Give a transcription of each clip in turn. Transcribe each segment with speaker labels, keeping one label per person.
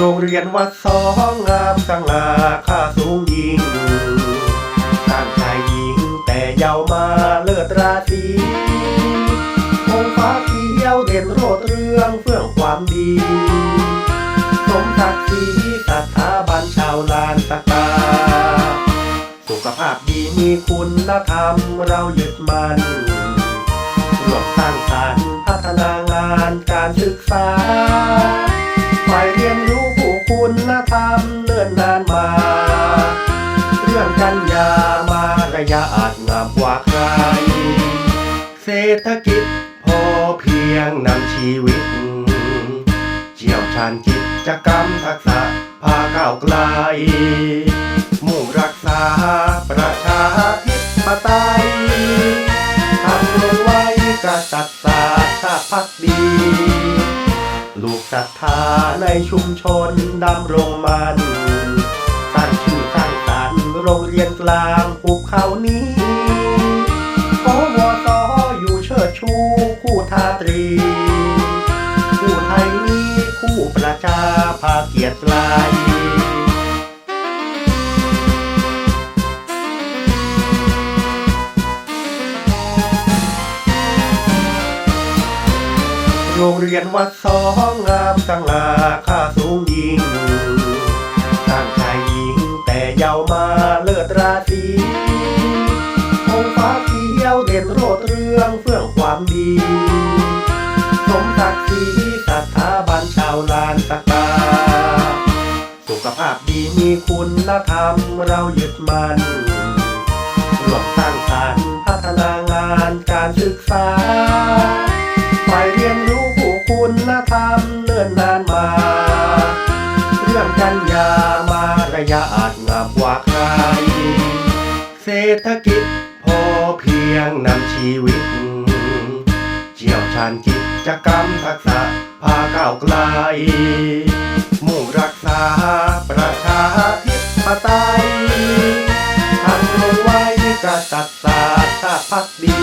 Speaker 1: โรงเรียนวัดสองงามสง่าค่าสูงยิ่งสร้างชายหญิงแต่ยาวมาเลิศราตรีองฟ้าเขียวเด่นโรดเรืองเฟื่องความดี สมศักดิ์ศรีสถาบันชาวลานตะกา สุขภาพดีมีคุณธรรมเรายึดมันร่วมสร้างสรรค์พัฒนางานการศึกษา ฝ่ายเรียน รื่องกัญญามาระยะอาจงามกว่าใคร เศรษฐกิจพอเพียงนำชีวิต เชี่ยวชาญกิจกรรมทักษะพาก้าวไกล มุ่งรักษาประชาธิปไตยทำเรื่องไว้กษัตริย์ศาสตร์ชาพักดีลูกศรัทธาในชุมชนดำรงมัน โรงเรียนกลางภูเขานี้โอวสออยู่เชิดชูคู่ทาตรี คู่ไทยนี้คู่ประชาภาเกียรติไกลโรงเรียนวัดสองงามสง่าค่าสู ยวเด่นโรดเรื่องเฟื่องความดี สมศักดิ์ศรีสถาบันชาวลานตะกา สุขภาพดีมีคุณธรรมเรายึดมันร่วมสร้างสรรค์พัฒนางานการศึกษาฝ่ายเรียนรู้ผู้คุณธรรมเนิ่นนานมา เรื่องกัญญามาระยะอาจงามกว่าใคร เศรษฐกิจ งนำชีวิต เชี่ยวชาญกิจกรรมทักษะพาก้าวไกล มุ่งรักษาประชาธิปไตยทำลงไว้กษัตริย์ศาสตร์ชาพักดี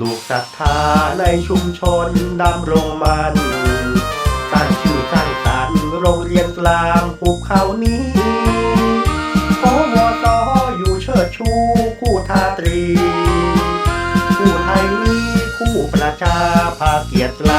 Speaker 1: ลูกศรัทธาในชุมชนดำรงมันสร้างชื่อสร้างสรรค์โรงเรียนกลางภูเขานี้ เกียรติไกล